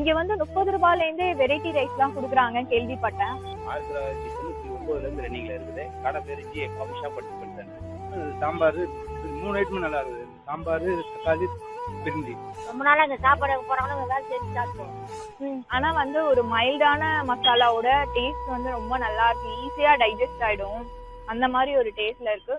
இங்க வந்து முப்பது ரூபாயில இருந்து வெரைட்டி ரைஸ்லாம் குடுக்குறாங்க கேள்விப்பட்டேன். ஆயிரத்தி தொள்ளாயிரத்தி தொண்ணூற்றி ஒம்போதுலேருந்து ரன்னிங்கில் இருக்குது. கடை பேர் ஜி காஃபி ஷாப் பட்டி சென்டர் சாம்பார் மூணு ஐட்டமும் நல்லா இருக்குது. சாம்பார் தக்காளி பிரிஞ்சி ரொம்ப நாளா இந்த சாப்பாடு போறாங்கன்னா ஏதாவது செஞ்சு சாப்பிடுவோம் ஆனா வந்து ஒரு மைல்டான மசாலாவோட டேஸ்ட் வந்து ரொம்ப நல்லா இருக்கு. ஈஸியா டைஜஸ்ட் ஆயிடும். அந்த மாதிரி ஒரு டேஸ்ட்ல இருக்கு.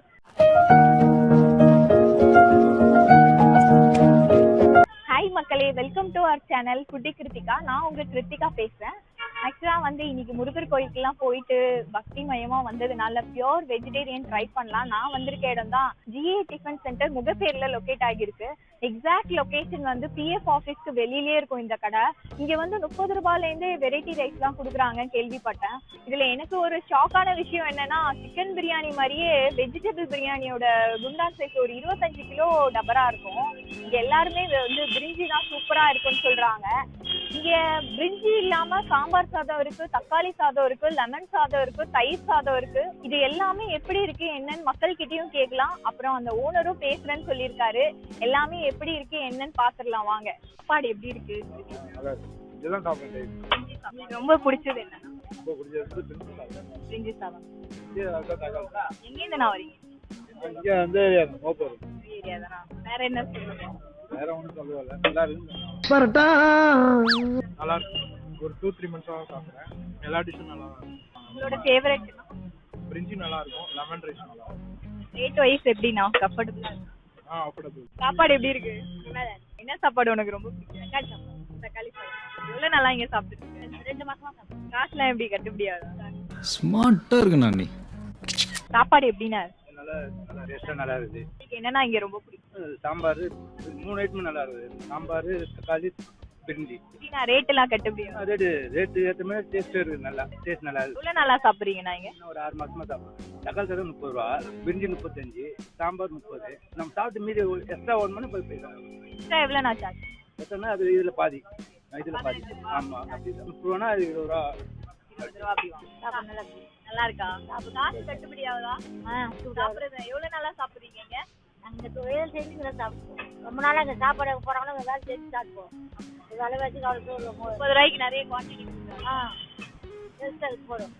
மக்களே வெல்கம் டு அவர் சேனல் குட்டி கிருத்திகா நான் உங்க கிருத்திகா பேசுறேன். ஆக்சுவலா வந்து இன்னைக்கு முருகர் கோயிலுக்குலாம் போயிட்டு பக்தி மயமா வந்ததுனால பியோர் வெஜிடேரியன் ட்ரை பண்ணலாம். நான் வந்திருக்க இடம் தான் ஜிஏ டிஃபன் சென்டர் முகப்பேர்ல லொக்கேட் ஆகியிருக்கு. எக்ஸாக்ட் லொகேஷன் வந்து பிஎஃப் ஆஃபீஸ்க்கு வெளியிலேயே இருக்கும் இந்த கடை. இங்க வந்து முப்பது ரூபாயில இருந்து வெரைட்டி தான் கொடுக்குறாங்க கேள்விப்பட்டேன். இதுல எனக்கு ஒரு ஷாக்கான விஷயம் என்னன்னா சிக்கன் பிரியாணி மாதிரியே வெஜிடபிள் பிரியாணியோட குண்டான் சைஸ் ஒரு இருபத்தஞ்சு கிலோ டபரா இருக்கும். இங்க எல்லாருமே இது வந்து பிரிஞ்சி தான் சூப்பரா இருக்குன்னு சொல்றாங்க. இங்க பிரிஞ்சி இல்லாம சாம்பார் சாதம் இருக்கு தக்காளி சாதம் இருக்கு லெமன் சாதம் இருக்கு தயிர் சாதம் இருக்கு. இது எல்லாமே எப்படி இருக்கு என்னன்னு மக்கள் கிட்டயும் கேட்கலாம். அப்புறம் அந்த ஓனரும் பேசுறேன்னு சொல்லியிருக்காரு. எல்லாமே எப்படி இருக்கு என்னன்னு பாத்துடலாம் வாங்க. சாப்பாடு எப்படி இருக்கு? ரொம்ப பிடிச்சது என்ன? பிரிஞ்சி சாதம். எங்க இருந்து நான் வரீங்க? இங்கே வந்து வேற என்ன சொல்லுங்க? வேற ஒன்றும் சொல்லல நல்லா இருக்கு. நல்லா இருக்கு. ஒரு டூ த்ரீ மந்த்ஸாக சாப்பிட்றேன். எல்லா டிஷ்ஷும் நல்லா இருக்கும். உங்களோட ஃபேவரட் பிரிஞ்சி நல்லா இருக்கும். லெமன் ரைஸ் நல்லா இருக்கும். ரேட் வைஸ் எப்படிண்ணா? கம்ஃபர்டபுளா ஆ சாப்பாடு எப்படி இருக்கு? என்ன சாப்பாடு உனக்கு ரொம்ப பிடிக்கும்? தக்காளி சாப்பாடு தக்காளி சாப்பாடு எவ்வளவு நாளா இங்க சாப்பிட்டு ரெண்டு மாசமா சாப்பிட்டு காசுலாம் எப்படி கட்டுப்படியாதா ஸ்மார்ட்டா இருக்கு நானி சாப்பாடு எப்படின்னா நல்லா நல்லா டேஸ்ட்டாக நல்லா இருக்குது. உங்களுக்கு என்னன்னா இங்க ரொம்ப பிடிக்கும்? சாம்பார் மூணு ஐட்டமும் நல்லா இருக்குது. சாம்பார் தக்காளி பிரிஞ்சி எப்படின்னா ரேட் எல்லாம் கட்டுப்படியா ரேட்டு ரேட்டு ஏற்ற மாதிரி டேஸ்ட் இருக்குது நல்லா. டேஸ்ட் நல்லா இருக்குது. எவ்வளவு நாளா சாப்பிடுறீங்கண்ணா இங்க? இன்னும் ஒரு ஆறு மாசமா சாப்பிடுறோம் தக்காளி சாதம் முப்பது ரூபா பிரிஞ்சி முப்பத்தஞ்சு சாம்பார் முப்பது. நம்ம சாப்பிட்டு மீதி எக்ஸ்ட்ரா ஒன் மணி போய் போயிடலாம். எக்ஸ்ட்ரா சார்ஜ் எத்தனை அது இதில் பாதி. இதில் பாதி. ஆமாம் அப்படி முப்பது ரூபா அது இருபது ரூபா. இருபது ரூபா அப்படி வாங்க சாப்பாடு நல்லா இருக்கு. நல்லா இருக்கா காசு கட்டுப்படி ஆகுதா? சூப்பரா சாப்பிடுறது எவ்வளவு நாளா சாப்பிடுறீங்க அங்க தொழில் செஞ்சு இங்கே சாப்பிடுவோம். ரொம்ப நாளா இந்த சாப்பாடு போறாங்கன்னா ஏதாவது செஞ்சு சாப்பிடுவோம். இது அளவாச்சு அவ்வளோ சொல்லுவோம் முப்பது ரூபாய்க்கு நிறைய குவான்டிட்டி ஆ இருக்கு போதும்.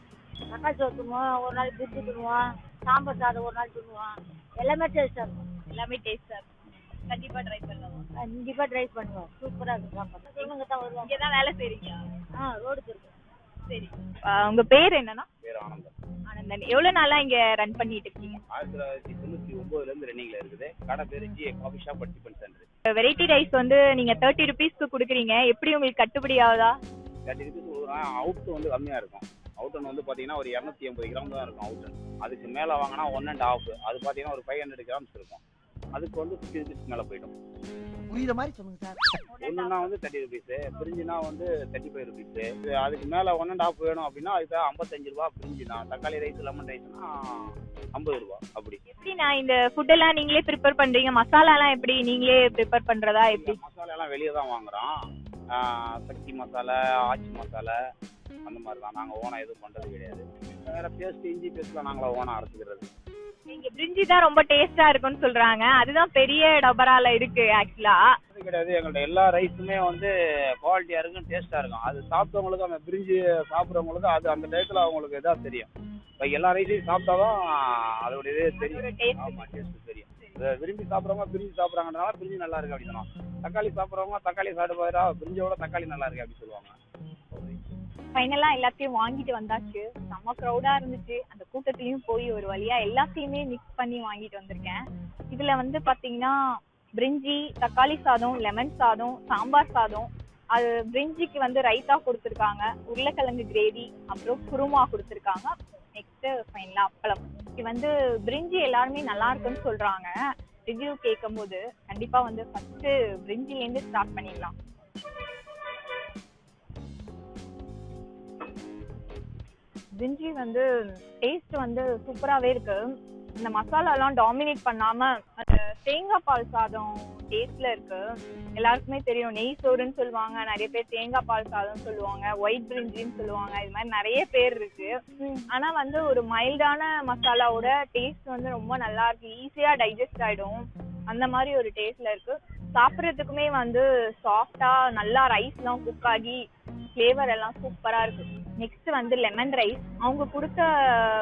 தக்காளி சோறு ஒரு நாள் பிரிட்ஜி துணுவோம் சாம்பார் சாதம் ஒரு நாள் துணுவோம் எல்லாமே டேஸ்ட்டாக இருக்கும். எல்லாமே டேஸ்டா இருக்கும். கண்டிப்பா ட்ரை பண்ணலாம் கண்டிப்பாக ட்ரை பண்ணுவோம். சூப்பராக இருக்கும் சாப்பாடு. இவங்க தான் வருவாங்க இங்க தான் வேலை செய்றீங்க? ஆ ரோடுக்கு இருக்கும் சரி. உங்க பேர் என்னன்னா? பேர் ஆனந்தம் ஆனந்தன். எவ்வளவு நாளா இங்க ரன் பண்ணிட்டு இருக்கீங்க? ஆயிரத்தி தொள்ளாயிரத்தி தொண்ணூற்றி ஒம்போதுலேருந்து ரன்னிங்கில் இருக்குது. கடை பேர் ஜி காஃபி ஷாப் பட்டி சென்டர் வெரைட்டி ரைஸ் வந்து நீங்க தேர்ட்டி ருபீஸ்க்கு குடுக்குறீங்க. எப்படி உங்களுக்கு கட்டுப்படி ஆகுதா? தேர்ட்டி ருபீஸ் அவுட் வந்து கம்மியாக இருக்கும். அவுட்டன் வந்து பார்த்தீங்கன்னா ஒரு இரநூத்தி எண்பது கிராம் தான் இருக்கும் அவுட்டன் அதுக்கு மேலே வாங்கினா ஒன் அண்ட் ஆஃப் அது பார்த்தீங்கன்னா ஒரு ஃபைவ் ஹண்ட்ரட் கிராம்ஸ் இருக்கும். அதுக்கு வந்து ஃபிஃப்டி ருபீஸ் மேலே போயிடும். புரியுற மாதிரி சொல்லுங்க சார். ஒன்றுனா வந்து தேர்ட்டி ருபீஸு பிரிஞ்சுனா வந்து தேர்ட்டி ஃபைவ் ருபீஸு அதுக்கு மேலே ஒன் அண்ட் ஆஃப் வேணும் அப்படின்னா அதுக்கு ஐம்பத்தஞ்சு ரூபா பிரிஞ்சுனா தக்காளி ரைஸ் லெமன் ரைஸ்னா ஐம்பது ரூபா அப்படி. எப்படி நான் இந்த ஃபுட் எல்லாம் நீங்களே ப்ரிப்பேர் பண்றீங்க? மசாலா எல்லாம் எப்படி? நீங்களே ப்ரிப்பேர் பண்றதா எப்படி? மசாலா எல்லாம் வெளியே தான் வாங்குறோம். சக்தி மசாலா ஆச்சி மசாலா அந்த மாதிரி தான் நாங்கள் ஓனாக எதுவும் பண்ணுறது கிடையாது. வேறு பேஸ்ட் இஞ்சி பேஸ்ட்லாம் நாங்களே ஓனாக அரைச்சிக்கிறது. நீங்க பிரிஞ்சி தான் ரொம்ப டேஸ்டா இருக்கும்னு சொல்றாங்க. அதுதான் பெரிய டபரால இருக்கு ஆக்சுவலா அது கிடையாது எங்கள்ட்ட எல்லா ரைஸுமே வந்து குவாலிட்டியாக இருக்கும் டேஸ்ட்டாக இருக்கும். அது சாப்பிட்டவங்களுக்கு அந்த பிரிஞ்சு சாப்பிட்றவங்களுக்கு அது அந்த டயத்தில் அவங்களுக்கு இதாக தெரியும். இப்போ எல்லா ரைஸையும் சாப்பிட்டா தான் அதோட இதே தெரியும். ஆமாம் டேஸ்ட் தெரியும். விரும்பி சாப்பிட்றவங்க பிரிஞ்சு சாப்பிட்றாங்கனால பிரிஞ்சு நல்லா இருக்கு அப்படின்னு தக்காளி சாப்பிட்றவங்க தக்காளி சாப்பிட்டு போயிடா பிரிஞ்சோட தக்காளி நல்லா இருக்கு அப்படின்னு சொல்லுவாங்க. ஃபைனலா எல்லாத்தையும் வாங்கிட்டு வந்தாச்சு. செம்ம க்ரௌடா இருந்துச்சு. அந்த கூட்டத்திலயும் போய் ஒரு வழியா எல்லாத்தையுமே மிக்ஸ் பண்ணி வாங்கிட்டு வந்திருக்கேன். இதுல வந்து பாத்தீங்கன்னா பிரிஞ்சி தக்காளி சாதம் லெமன் சாதம் சாம்பார் சாதம். அது பிரிஞ்சிக்கு வந்து ரைத்தா கொடுத்துருக்காங்க. உருளைக்கிழங்கு கிரேவி அப்புறம் குருமா கொடுத்துருக்காங்க. நெக்ஸ்ட் ஃபைனலா அப்பளம். இது வந்து பிரிஞ்சி எல்லாருமே நல்லா இருக்குன்னு சொல்றாங்க. ரிவ்யூ கேட்கும்போது கண்டிப்பா வந்து ஃபர்ஸ்ட் பிரிஞ்சிலேருந்து ஸ்டார்ட் பண்ணிடலாம். பிரிஞ்சி வந்து டேஸ்ட் வந்து சூப்பராகவே இருக்கு. இந்த மசாலாலாம் டாமினேட் பண்ணாம அந்த தேங்காய் பால் சாதம் டேஸ்ட்ல இருக்கு. எல்லாருக்குமே தெரியும். நெய் சோறுன்னு சொல்லுவாங்க நிறைய பேர் தேங்காய் பால் சாதம் சொல்லுவாங்க ஒயிட் பிரிஞ்சின்னு சொல்லுவாங்க இது மாதிரி நிறைய பேர் இருக்கு. ஆனா வந்து ஒரு மைல்டான மசாலாவோட டேஸ்ட் வந்து ரொம்ப நல்லா இருக்கு. ஈஸியா டைஜஸ்ட் ஆயிடும். அந்த மாதிரி ஒரு டேஸ்ட்ல இருக்கு. சாப்பிட்றதுக்குமே வந்து சாஃப்டா நல்லா ரைஸ்லாம் குக் ஆகி ஃப்ளேவர் எல்லாம் சூப்பரா இருக்கு. நெக்ஸ்ட் வந்து லெமன் ரைஸ் அவங்க கொடுத்த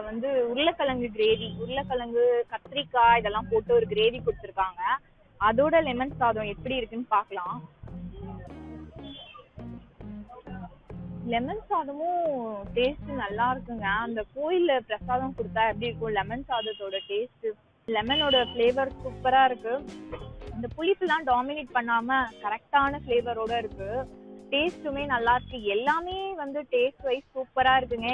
வந்து உருளைக்கிழங்கு கிரேவி உருளைக்கிழங்கு கத்திரிக்காய் இதெல்லாம் போட்டு ஒரு கிரேவி கொடுத்துருக்காங்க. அதோட லெமன் சாதம் எப்படி இருக்குன்னு பார்க்கலாம். லெமன் சாதமும் டேஸ்ட் நல்லா இருக்குங்க. அந்த கோயில்ல பிரசாதம் கொடுத்தா எப்படி இருக்கும்? லெமன் சாதத்தோட டேஸ்ட் லெமனோட ஃப்ளேவர் சூப்பரா இருக்கு. இந்த புளிப்புலாம் டாமினேட் பண்ணாம கரெக்டான ஃப்ளேவரோட இருக்கு. டேஸ்ட்டுமே நல்லா இருக்கு எல்லாமே வந்து டேஸ்ட் வைஸ் சூப்பரா இருக்குங்க.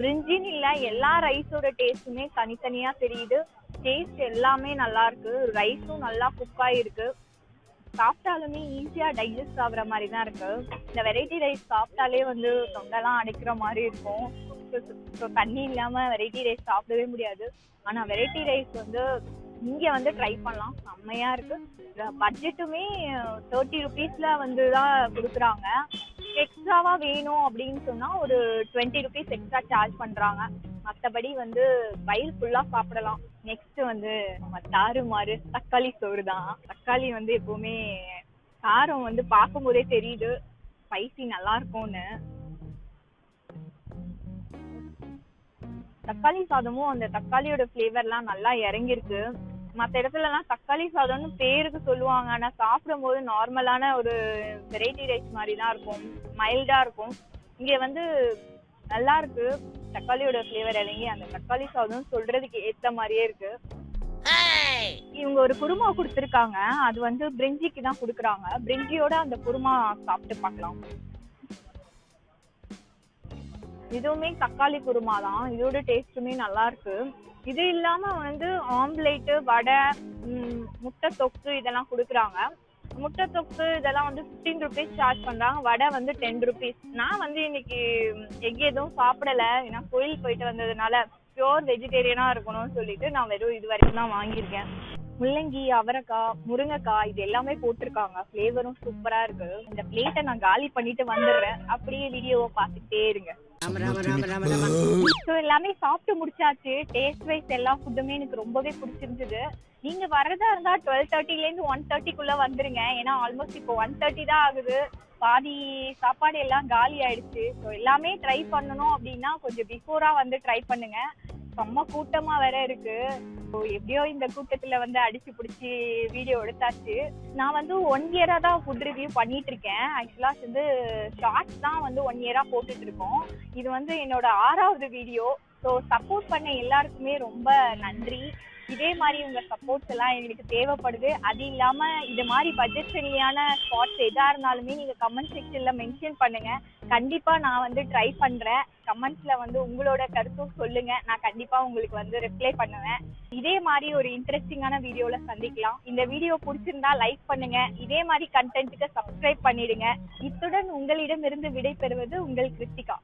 பிரிஞ்சின்னு இல்ல எல்லா ரைஸோட டேஸ்ட்டுமே தனித்தனியா தெரியுது. டேஸ்ட் எல்லாமே நல்லா இருக்கு ரைஸும் நல்லா குக் ஆயிருக்கு சாப்பிட்டாலுமே ஈஸியா டைஜஸ்ட் ஆகுற மாதிரி தான் இருக்கு. இந்த வெரைட்டி ரைஸ் சாப்பிட்டாலே வந்து தொண்டெல்லாம் அடைக்கிற மாதிரி இருக்கும். இப்போ தண்ணி இல்லாம வெரைட்டி ரைஸ் சாப்பிடவே முடியாது. ஆனா வெரைட்டி ரைஸ் வந்து இங்க வந்து ட்ரை பண்ணலாம். செம்மையா இருக்கு. பட்ஜெட்டுமே தேர்ட்டி ருபீஸ்ல வந்து தான் கொடுக்குறாங்க. எக்ஸ்ட்ராவா வேணும் அப்படின்னு சொன்னா ஒரு டுவெண்ட்டி ருபீஸ் எக்ஸ்ட்ரா சார்ஜ் பண்றாங்க. மத்தபடி வந்து வயிறு ஃபுல்லா சாப்பிடலாம். நெக்ஸ்ட் வந்து நம்ம தாறுமாறு தக்காளி சோறு தான். தக்காளி வந்து எப்பவுமே காரம் வந்து பார்க்கும்போதே தெரியுது. ஸ்பைசி நல்லா இருக்கும்னு. தக்காளி சாதமும் அந்த தக்காளியோட ஃப்ளேவர்லாம் நல்லா இறங்கிருக்கு மற்ற இடத்துலலாம் தக்காளி சாதம்னு பேருக்கு சொல்லுவாங்க. ஆனா சாப்பிடும்போது நார்மலான ஒரு வெரைட்டி ரைஸ் மாதிரி தான் இருக்கும். மைல்டா இருக்கும். இங்க வந்து நல்லா இருக்கு. தக்காளியோட ஃப்ளேவர் இறங்கி அந்த தக்காளி சாதம் சொல்றதுக்கு ஏத்த மாதிரியே இருக்கு. இவங்க ஒரு குருமா கொடுத்துருக்காங்க. அது வந்து பிரிஞ்சிக்கு தான் கொடுக்குறாங்க. பிரிஞ்சியோட அந்த குருமா சாப்பிட்டு பார்க்கலாம். இதுவுமே தக்காளி குருமா தான். இதோட டேஸ்ட்டுமே நல்லா இருக்கு. இது இல்லாம வந்து ஆம்லேட்டு வடை முட்டை தொக்கு இதெல்லாம் கொடுக்குறாங்க. முட்டை தொக்கு இதெல்லாம் வந்து ஃபிஃப்டீன் ருபீஸ் சார்ஜ் பண்றாங்க. வடை வந்து டென் ருபீஸ் நான் வந்து இன்னைக்கு எக் எதுவும் சாப்பிடல. ஏன்னா கோயில் போயிட்டு வந்ததுனால பியோர் வெஜிடேரியனா இருக்கணும்னு சொல்லிட்டு நான் வெறும் இது வரைக்கும் தான் வாங்கியிருக்கேன். முள்ளங்கி அவரைக்காய் முருங்கைக்காய் இது எல்லாமே போட்டிருக்காங்க. ஃப்ளேவரும் சூப்பரா இருக்கு. இந்த பிளேட்டை நான் காலி பண்ணிட்டு வந்துடுறேன். அப்படியே வீடியோவை பார்த்துட்டே இருங்க. ஸோ எல்லாமே சாப்பிட்டு முடிச்சாச்சு. டேஸ்ட் வைஸ் எல்லா ஃபுட்டுமே எனக்கு ரொம்பவே பிடிச்சிருந்தது. நீங்க வரதா இருந்தா டுவெல் தேர்ட்டில இருந்து ஒன் தேர்ட்டிக்குள்ள வந்துருங்க. ஏன்னா ஆல்மோஸ்ட் இப்போ ஒன் தேர்ட்டி தான் ஆகுது. பாதி சாப்பாடு எல்லாம் காலி ஆயிடுச்சு. ஸோ எல்லாமே ட்ரை பண்ணணும் அப்படின்னா கொஞ்சம் பிஃபோரா வந்து ட்ரை பண்ணுங்க. செம்ம கூட்டமா வேற இருக்கு. ஸோ எப்படியோ இந்த கூட்டத்துல வந்து அடிச்சு பிடிச்சி வீடியோ எடுத்தாச்சு. நான் வந்து ஒன் இயரா தான் ஃபுட் ரிவ்யூ பண்ணிட்டு இருக்கேன். ஆக்சுவலா வந்து ஷார்ட்ஸ் தான் வந்து ஒன் இயரா போட்டுட்டு இருக்கோம். இது வந்து என்னோட ஆறாவது வீடியோ ஸோ சப்போர்ட் பண்ண எல்லாருக்குமே ரொம்ப நன்றி. இதே மாதிரி உங்க சப்போர்ட்ஸ் எல்லாம் எங்களுக்கு தேவைப்படுது. அது இல்லாம இது மாதிரி பட்ஜெட் ஃப்ரெண்ட்லியான ஸ்பாட்ஸ் எதா இருந்தாலுமே நீங்க கமெண்ட் செக்ஷன்ல மென்ஷன் பண்ணுங்க. கண்டிப்பா நான் வந்து ட்ரை பண்றேன். கமெண்ட்ஸ்ல வந்து உங்களோட கருத்தும் சொல்லுங்க. நான் கண்டிப்பா உங்களுக்கு வந்து ரிப்ளை பண்ணுவேன். இதே மாதிரி ஒரு இன்ட்ரெஸ்டிங்கான வீடியோல சந்திக்கலாம். இந்த வீடியோ பிடிச்சிருந்தா லைக் பண்ணுங்க. இதே மாதிரி கண்டென்ட்டுக்கு சப்ஸ்கிரைப் பண்ணிடுங்க. இத்துடன் உங்களிடமிருந்து விடை பெறுவது உங்கள் கிருத்திகா.